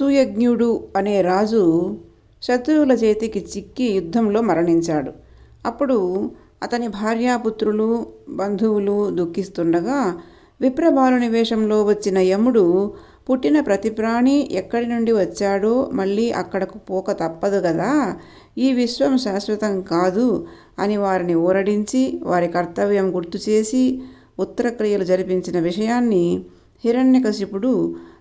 సుయజ్ఞుడు అనే రాజు శత్రువుల చేతికి చిక్కి యుద్ధంలో మరణించాడు. అప్పుడు అతని భార్యాపుత్రులు బంధువులు దుఃఖిస్తుండగా విప్రబాలుని వేషంలో వచ్చిన యముడు పుట్టిన ప్రతి ప్రాణి ఎక్కడి నుండి వచ్చాడో మళ్ళీ అక్కడకు పోక తప్పదు కదా ఈ విశ్వం శాశ్వతం కాదు అని వారిని ఊరడించి వారి కర్తవ్యం గుర్తు చేసి ఉత్తరక్రియలు జరిపించిన విషయాన్ని హిరణ్యకశిపుడు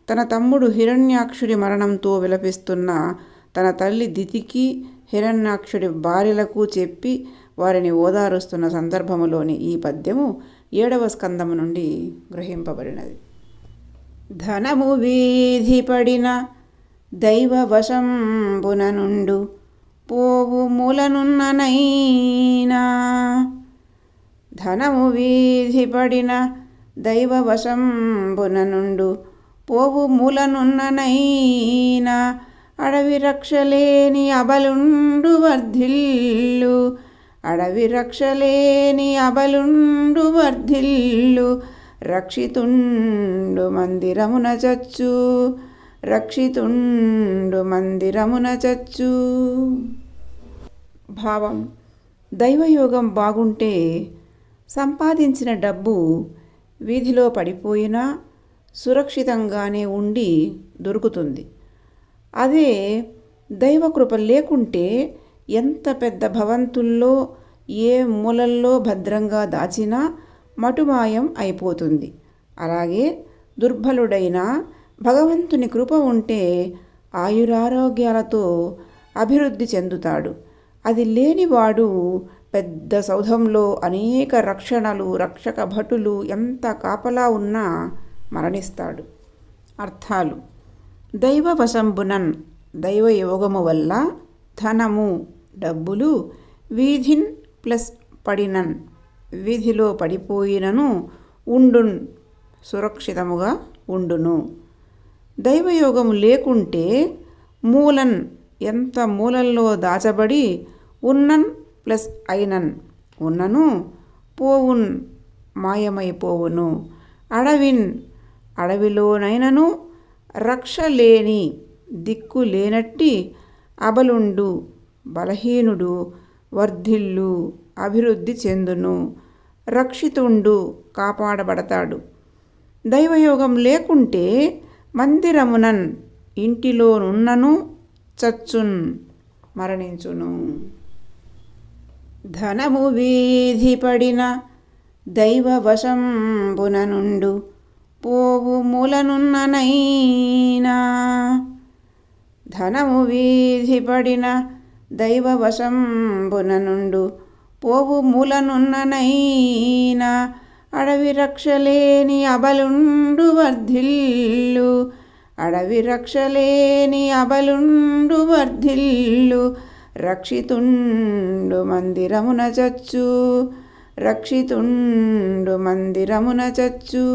తన తమ్ముడు హిరణ్యాక్షుడి మరణంతో విలపిస్తున్న తన తల్లి దితికి హిరణ్యాక్షుడి భార్యలకు చెప్పి వారిని ఓదారుస్తున్న సందర్భములోని ఈ పద్యము ఏడవ స్కందము నుండి గ్రహింపబడినది. ధనము వీధి పడిన దైవ వశంబున నుండు పోవు మూలనున్ననైనా ధనము వీధి పడిన దైవ వశంబున నుండు పోవు మూలనున్ననైనా అడవి రక్షలేని అబలుండు వర్ధిల్లు. అడవి రక్షలేని అబలుండు వర్ధిల్లు. రక్షితుండు మందిరమున చచ్చు. రక్షితుండు మందిరమున చచ్చు. భావం. దైవయోగం బాగుంటే సంపాదించిన డబ్బు వీధిలో పడిపోయినా సురక్షితంగానే ఉండి దొరుకుతుంది. అదే దైవకృప లేకుంటే ఎంత పెద్ద భవంతుల్లో ఏ మూలల్లో భద్రంగా దాచినా మటుమాయం అయిపోతుంది. అలాగే దుర్బలుడైన భగవంతుని కృప ఉంటే ఆయురారోగ్యాలతో అభివృద్ధి చెందుతాడు. అది లేనివాడు పెద్ద సౌధంలో అనేక రక్షణలు రక్షక భటులు ఎంత కాపలా ఉన్నా మరణిస్తాడు. అర్థాలు. దైవవశంబునన్ దైవ యోగము వల్ల ధనము డబ్బులు వీధిన్ ప్లస్ పడినన్ వీధిలో పడిపోయినను ఉండున్ సురక్షితముగా ఉండును. దైవయోగము లేకుంటే మూలన్ ఎంత మూలల్లో దాచబడి ఉన్నన్ ప్లస్ అయినన్ ఉన్నను పోవున్ మాయమైపోవును. అడవిన్ అడవిలోనైనను రక్ష లేని దిక్కు లేనట్టి అబలుండు బలహీనుడు వర్ధిల్లు అభివృద్ధి చెందును రక్షితుండు కాపాడబడతాడు. దైవయోగం లేకుంటే మందిరమునన్ ఇంటిలోనున్నను చచ్చున్ మరణించును. ధనము వీధి పడిన దైవ వశంబున నుండు పోవు మూలనున్ననైనా. ధనము వీధిపడిన దైవవశంబున నుండు పోవు మూలనున్ననైనా. అడవి రక్షలేని అబలుండు వర్ధిల్లు. అడవి రక్షలేని అబలుండు వర్ధిల్లు. రక్షితుండు మందిరమున చచ్చు. రక్షితుండు మందిరమున చచ్చు.